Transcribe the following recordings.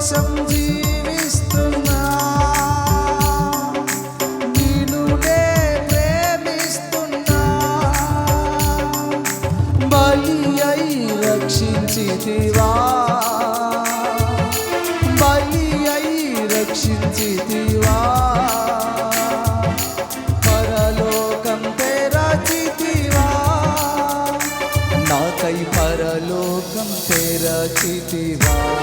కోసం జీవిస్తున్నా. నేను ప్రేమిస్తున్నా. బలి అయి రక్షించితివా. బలి అయి రక్షించితివా. పరలోకం తెరచితివా. నాకై పరలోకం తెరచితివా.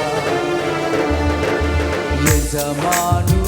সমানু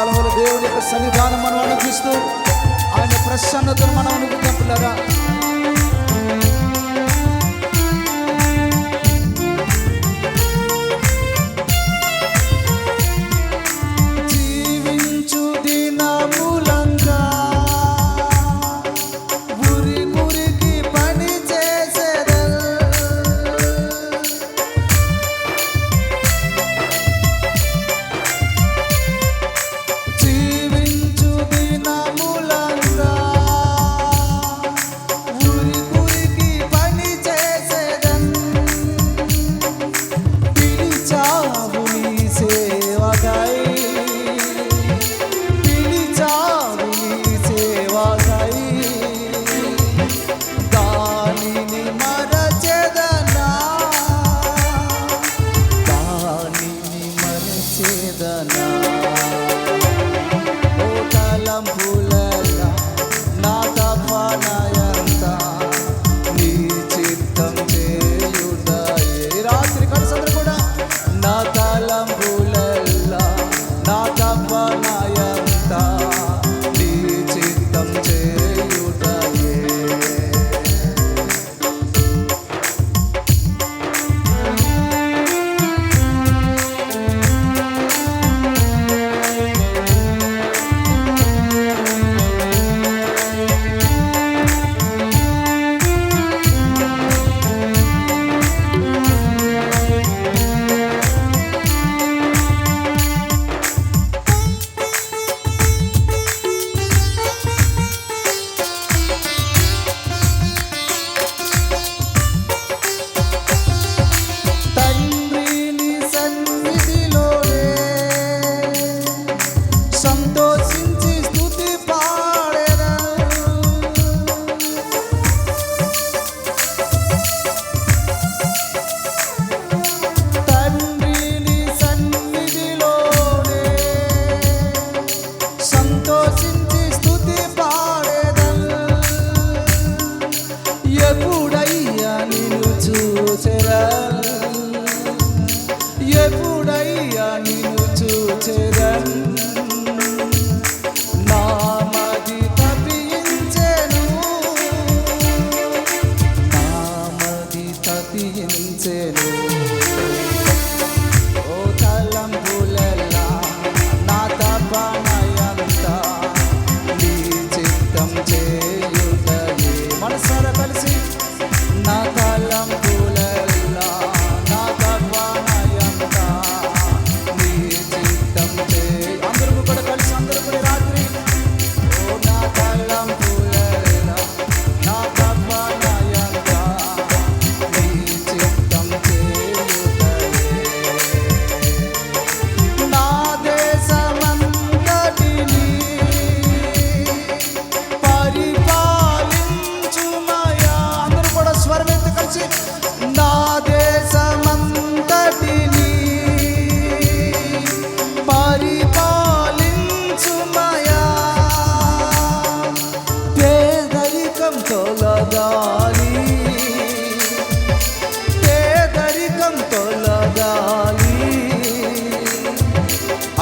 కాలంలో దేవుడి యొక్క సన్నిధానం మనం అనుభవిస్తూ ఆయన ప్రసన్నతను మనం అనుభవించారా శాంతి ఎంచెను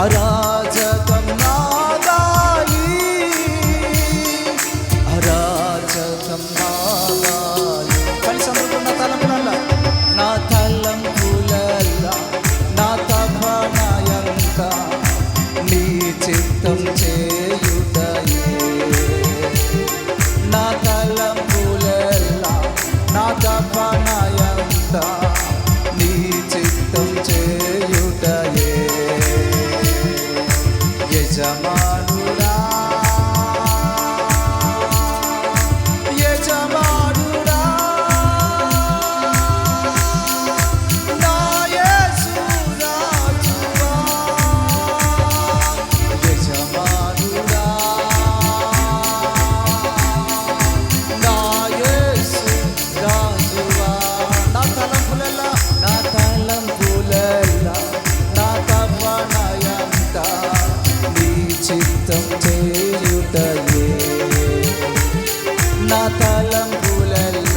ara തളം പുലല്ല